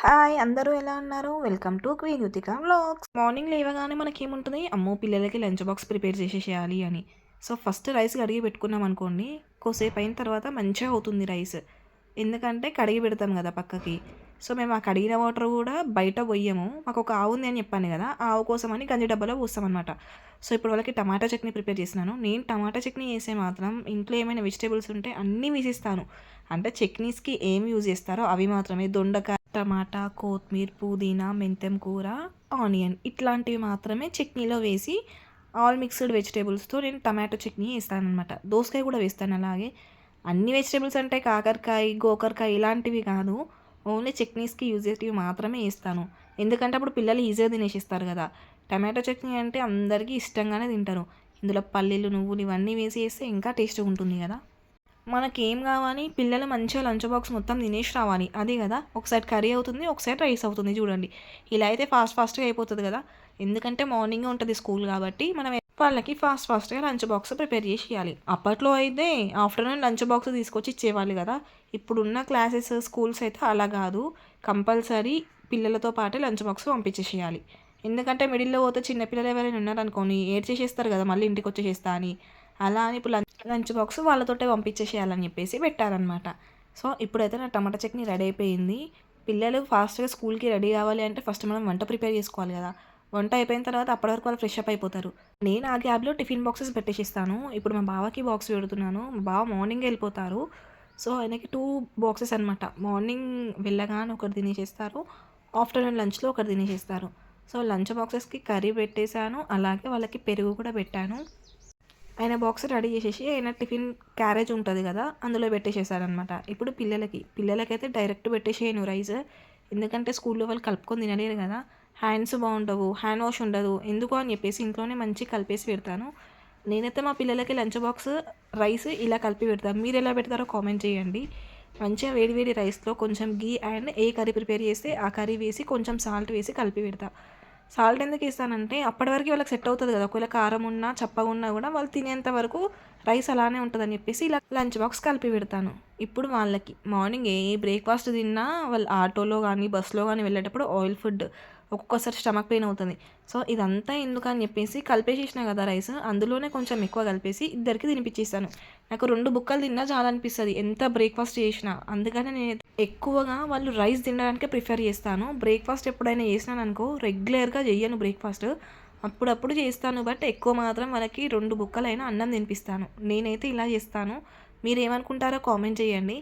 Hi అందరూ ఎలా ఉన్నారు? Welcome to queen Yuthika vlogs. Morning లేవగానే మనకి ఏముంటుంది అమ్మో పిల్లలకి లంచ్ బాక్స్ ప్రిపేర్ చేసేసేయాలి అని. సో ఫస్ట్ రైస్ కడిగి పెట్టుకున్నాం అనుకోండి కోసేపు అయిన తర్వాత మంచిగా అవుతుంది రైస్. ఎందుకంటే కడిగి పెడతాం కదా పక్కకి. సో మేము ఆ కడిగిన వాటర్ కూడా బయట పోయాము మాకు ఒక ఆవు ఉంది అని చెప్పాను కదా ఆవు కోసం అని గంజి డబ్బాలో పోస్తాం సో ఇప్పుడు వాళ్ళకి టమాటా చట్నీ ప్రిపేర్ చేసినాను నేను టమాటా చట్నీ చేసే మాత్రం ఇంట్లో ఏమైనా వెజిటేబుల్స్ ఉంటే అన్నీ వేసిస్తాను అంటే చట్నీస్కి ఏం యూజ్ చేస్తారో అవి మాత్రమే. దొండకాయ టమాటా కొత్తిమీర పుదీనా మెంతెం కూర ఆనియన్ ఇట్లాంటివి మాత్రమే చట్నీలో వేసి ఆల్ మిక్స్డ్ వెజిటేబుల్స్తో నేను టమాటో చట్నీ వేస్తానమాట దోసకాయ కూడా వేస్తాను అలాగే. అన్ని వెజిటేబుల్స్ అంటే కాకరకాయ గోకరకాయ ఇలాంటివి కాదు. ఓన్లీ చట్నీస్కి యూజ్ చేసేవి మాత్రమే వేస్తాను. ఎందుకంటే అప్పుడు పిల్లలు ఈజీగా తినేసిస్తారు కదా. టమాటో చట్నీ అంటే అందరికీ ఇష్టంగానే తింటారు. ఇందులో పల్లీలు నువ్వులు ఇవన్నీ వేసి వేస్తే ఇంకా టేస్ట్గా ఉంటుంది కదా. మనకేం కావాలి? పిల్లలు మంచిగా లంచ్ బాక్స్ మొత్తం తినేసి రావాలి. అదే కదా? ఒకసారి కర్రీ అవుతుంది ఒకసారి రైస్ అవుతుంది చూడండి. ఇలా అయితే ఫాస్ట్ ఫాస్ట్గా అయిపోతుంది కదా? ఎందుకంటే మార్నింగ్ ఉంటుంది స్కూల్ కాబట్టి మనం వాళ్ళకి ఫాస్ట్ ఫాస్ట్గా లంచ్ బాక్స్ ప్రిపేర్ చేసి ఇవ్వాలి అప్పట్లో అయితే ఆఫ్టర్నూన్ లంచ్ బాక్స్ తీసుకొచ్చి ఇచ్చేవాళ్ళు కదా? ఇప్పుడున్న క్లాసెస్ స్కూల్స్ అయితే అలా కాదు. కంపల్సరీ పిల్లలతో పాటే లంచ్ బాక్స్ పంపించేసేయాలి ఎందుకంటే మిడిల్లో పోతే చిన్నపిల్లలు ఎవరైనా ఉన్నారనుకోని ఏడ్ చేసేస్తారు కదా మళ్ళీ ఇంటికి వచ్చేసేస్తా అని. అలా అని ఇప్పుడు లంచ్ లంచ్ బాక్స్ వాళ్ళతోటే పంపించేసేయాలని చెప్పేసి పెట్టారనమాట సో ఇప్పుడైతే నా టమాటా చట్నీ రెడీ అయిపోయింది. పిల్లలు ఫాస్ట్గా స్కూల్కి రెడీ కావాలి అంటే ఫస్ట్ మనం వంట ప్రిపేర్ చేసుకోవాలి కదా. వంట అయిపోయిన తర్వాత అప్పటి వరకు వాళ్ళు ఫ్రెష్ అప్ అయిపోతారు. నేను ఆ గ్యాబ్లో టిఫిన్ బాక్సెస్ పెట్టేసిస్తాను. ఇప్పుడు మా బావకి బాక్స్ పెడుతున్నాను. మా బావ మార్నింగ్ వెళ్ళిపోతారు. సో ఆయనకి టూ బాక్సెస్ అనమాట మార్నింగ్ వెళ్ళగానే ఒకటి తినేసేస్తారు. ఆఫ్టర్నూన్ లంచ్లో ఒకటి తినేసేస్తారు. సో లంచ్ బాక్సెస్కి కర్రీ పెట్టేశాను. అలాగే వాళ్ళకి పెరుగు కూడా పెట్టాను. ఆయన బాక్స్ రెడీ చేసేసి ఆయన టిఫిన్ క్యారేజ్ ఉంటుంది కదా అందులో పెట్టేసేసారనమాట ఇప్పుడు పిల్లలకి పిల్లలకైతే డైరెక్ట్ పెట్టేసేయను రైస్. ఎందుకంటే స్కూల్లో వాళ్ళు కలుపుకొని తినలేరు కదా. హ్యాండ్స్ బాగుండవు హ్యాండ్ వాష్ ఉండదు. ఎందుకు అని చెప్పేసి ఇంట్లోనే మంచి కలిపేసి పెడతాను. నేనైతే మా పిల్లలకి లంచ్ బాక్స్ రైస్ ఇలా కలిపి పెడతాను మీరు ఎలా పెడతారో కామెంట్ చేయండి. మంచిగా వేడి వేడి రైస్లో కొంచెం గీ అండ్ ఏ కర్రీ ప్రిపేర్ చేస్తే ఆ కర్రీ వేసి కొంచెం సాల్ట్ వేసి కలిపి పెడతా. సాల్ట్ ఎందుకు ఇస్తానంటే అప్పటి వరకు వాళ్ళకి సెట్ అవుతుంది కదా. ఒకవేళ కారం ఉన్నా చప్పగా ఉన్నా కూడా వాళ్ళు తినేంత వరకు రైస్ అలానే ఉంటుందని చెప్పేసి ఇలా లంచ్ బాక్స్ కలిపి పెడతాను. ఇప్పుడు వాళ్ళకి మార్నింగ్ ఏ బ్రేక్ఫాస్ట్ తిన్నా వాళ్ళు ఆటోలో కానీ బస్సులో కానీ వెళ్ళేటప్పుడు ఆయిల్ ఫుడ్ ఒక్కొక్కసారి స్టమక్ పెయిన్ అవుతుంది. సో ఇదంతా ఎందుకు అని చెప్పేసి కలిపేసేసిన కదా రైస్. అందులోనే కొంచెం ఎక్కువ కలిపేసి ఇద్దరికి తినిపించేస్తాను నాకు రెండు బుక్కలు తిన్నా చాలా అనిపిస్తుంది ఎంత బ్రేక్ఫాస్ట్ చేసినా. అందుకని నేను ఎక్కువగా వాళ్ళు రైస్ తినడానికే ప్రిఫర్ చేస్తాను. బ్రేక్ఫాస్ట్ ఎప్పుడైనా చేసినాను అనుకో రెగ్యులర్గా చెయ్యను బ్రేక్ఫాస్ట్ అప్పుడప్పుడు చేస్తాను. బట్ ఎక్కువ మాత్రం వాళ్ళకి రెండు బుక్కలైనా అన్నం తినిపిస్తాను. నేనైతే ఇలా చేస్తాను. మీరు ఏమనుకుంటారో కామెంట్ చేయండి.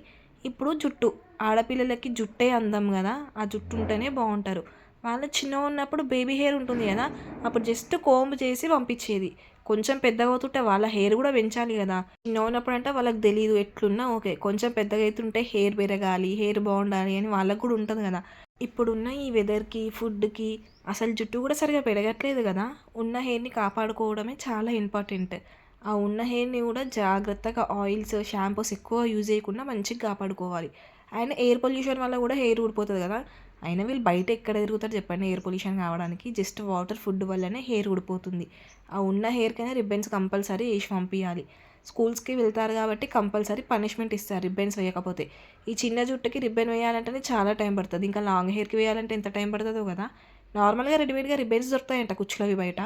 ఇప్పుడు జుట్టు. ఆడపిల్లలకి జుట్టే అందం కదా. ఆ జుట్టు ఉంటేనే బాగుంటారు. వాళ్ళు చిన్నగా ఉన్నప్పుడు బేబీ హెయిర్ ఉంటుంది కదా అప్పుడు జస్ట్ కోంబ్ చేసి పంపించేది. కొంచెం పెద్దగా అవుతుంటే వాళ్ళ హెయిర్ కూడా పెంచాలి కదా. చిన్న ఉన్నప్పుడు అంటే వాళ్ళకి తెలియదు ఎట్లున్నా ఓకే కొంచెం పెద్దగా అవుతుంటే హెయిర్ పెరగాలి హెయిర్ బాగుండాలి అని వాళ్ళకు కూడా ఉంటుంది కదా. ఇప్పుడున్న ఈ వెదర్కి ఫుడ్కి అసలు జుట్టు కూడా సరిగా పెరగట్లేదు కదా. ఉన్న హెయిర్ని కాపాడుకోవడమే చాలా ఇంపార్టెంట్. ఆ ఉన్న హెయిర్ని కూడా జాగ్రత్తగా ఆయిల్స్ షాంపూస్ ఎక్కువ యూజ్ చేయకుండా మంచిగా కాపాడుకోవాలి. అండ్ ఎయిర్ పొల్యూషన్ వల్ల కూడా హెయిర్ ఊడిపోతుంది కదా. అయినా వీళ్ళు బయట ఎక్కడ తిరుగుతారు చెప్పండి ఎయిర్ పొల్యూషన్ కావడానికి. జస్ట్ వాటర్ ఫుడ్ వల్లనే హెయిర్ ఊడిపోతుంది. ఆ ఉన్న హెయిర్కైనా రిబ్బన్స్ కంపల్సరీ వేసి పంపించాలి స్కూల్స్కి వెళ్తారు కాబట్టి కంపల్సరీ పనిష్మెంట్ ఇస్తారు రిబ్బన్స్ వేయకపోతే. ఈ చిన్న జుట్టుకి రిబ్బన్ వేయాలంటే చాలా టైం పడుతుంది. ఇంకా లాంగ్ హెయిర్కి వేయాలంటే ఎంత టైం పడుతుందో కదా. నార్మల్గా రెడీమేడ్గా రిబ్బన్స్ దొరుకుతాయంట కుచ్చులవి బయట.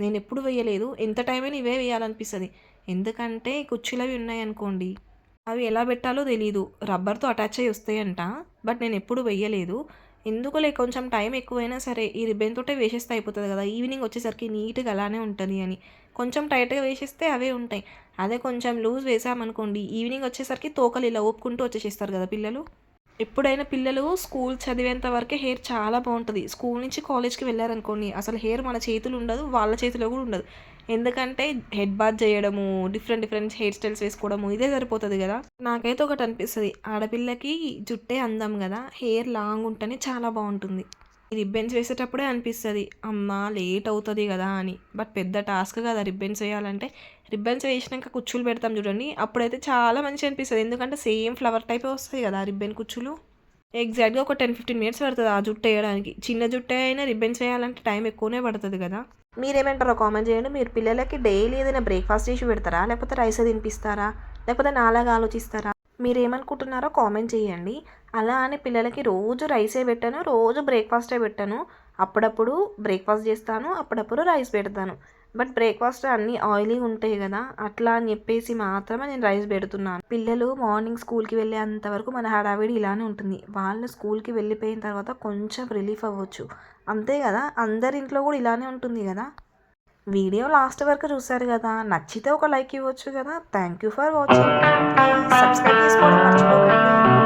నేను ఎప్పుడు వేయలేదు. ఎంత టైం అయినా ఇవే వేయాలనిపిస్తుంది. ఎందుకంటే కుచ్చులవి ఉన్నాయనుకోండి అవి ఎలా పెట్టాలో తెలియదు రబ్బర్తో అటాచ్ అయ్యి వస్తాయంట బట్ నేను ఎప్పుడు వెయ్యలేదు ఎందుకులే కొంచెం టైం ఎక్కువైనా సరే ఈ రిబ్బన్ తోటే వేసేస్తే అయిపోతుంది కదా. ఈవినింగ్ వచ్చేసరికి నీట్గా అలానే ఉంటుంది అని. కొంచెం టైట్గా వేసేస్తే అవే ఉంటాయి. అదే కొంచెం లూజ్ వేసామనుకోండి ఈవినింగ్ వచ్చేసరికి తోకలు ఇలా ఊపుకుంటూ వచ్చేసేస్తారు కదా పిల్లలు. ఎప్పుడైనా పిల్లలు స్కూల్ చదివేంత వరకే హెయిర్ చాలా బాగుంటుంది. స్కూల్ నుంచి కాలేజ్కి వెళ్ళారనుకోండి అసలు హెయిర్ మన చేతులు ఉండదు వాళ్ళ చేతిలో కూడా ఉండదు. ఎందుకంటే హెడ్ బాత్ చేయడము డిఫరెంట్ డిఫరెంట్ హెయిర్ స్టైల్స్ వేసుకోవడము ఇదే సరిపోతుంది కదా. నాకైతే ఒకటి అనిపిస్తుంది ఆడపిల్లకి జుట్టే అందం కదా హెయిర్ లాంగ్ ఉంటేనే చాలా బాగుంటుంది. రిబ్బన్స్ వేసేటప్పుడే అనిపిస్తుంది అమ్మ లేట్ అవుతుంది కదా అని. బట్ పెద్ద టాస్క్ కదా రిబ్బన్స్ వేయాలంటే. రిబ్బన్స్ వేసినాక కుచ్చులు పెడతాం చూడండి. అప్పుడైతే చాలా మంచిగా అనిపిస్తుంది. ఎందుకంటే సేమ్ ఫ్లవర్ టైపే వస్తుంది కదా రిబ్బన్ కుచ్చులు. ఎగ్జాక్ట్గా ఒక టెన్ ఫిఫ్టీన్ మినిట్స్ పడుతుంది ఆ జుట్టు వేయడానికి. చిన్న జుట్టు అయినా రిబ్బన్స్ వేయాలంటే టైం ఎక్కువనే పడుతుంది కదా. మీరేమంటారో కామెంట్ చేయండి. మీరు పిల్లలకి డైలీ ఏదైనా బ్రేక్ఫాస్ట్ చేసి పెడతారా? లేకపోతే రైస్ తినిపిస్తారా? లేకపోతే నాలాగా ఆలోచిస్తారా? మీరు ఏమనుకుంటున్నారో కామెంట్ చేయండి. అలా అని పిల్లలకి రోజు రైసే పెట్టాను రోజు బ్రేక్ఫాస్టే పెట్టాను. అప్పుడప్పుడు బ్రేక్ఫాస్ట్ చేస్తాను అప్పుడప్పుడు రైస్ పెడతాను. బట్ బ్రేక్ఫాస్ట్ అన్నీ ఆయిలీ ఉంటాయి కదా అట్లా అని చెప్పేసి మాత్రమే నేను రైస్ పెడుతున్నాను. పిల్లలు మార్నింగ్ స్కూల్కి వెళ్ళే అంతవరకు మన హడావిడి ఇలానే ఉంటుంది. వాళ్ళు స్కూల్కి వెళ్ళిపోయిన తర్వాత కొంచెం రిలీఫ్ అవ్వచ్చు. అంతే కదా అందరి ఇంట్లో కూడా ఇలానే ఉంటుంది కదా. వీడియో లాస్ట్ వరకు చూసారు కదా నచ్చితే ఒక లైక్ ఇవ్వచ్చు కదా. Thank you for watching. Subscribe చేసుకోవడం మర్చిపోకండి.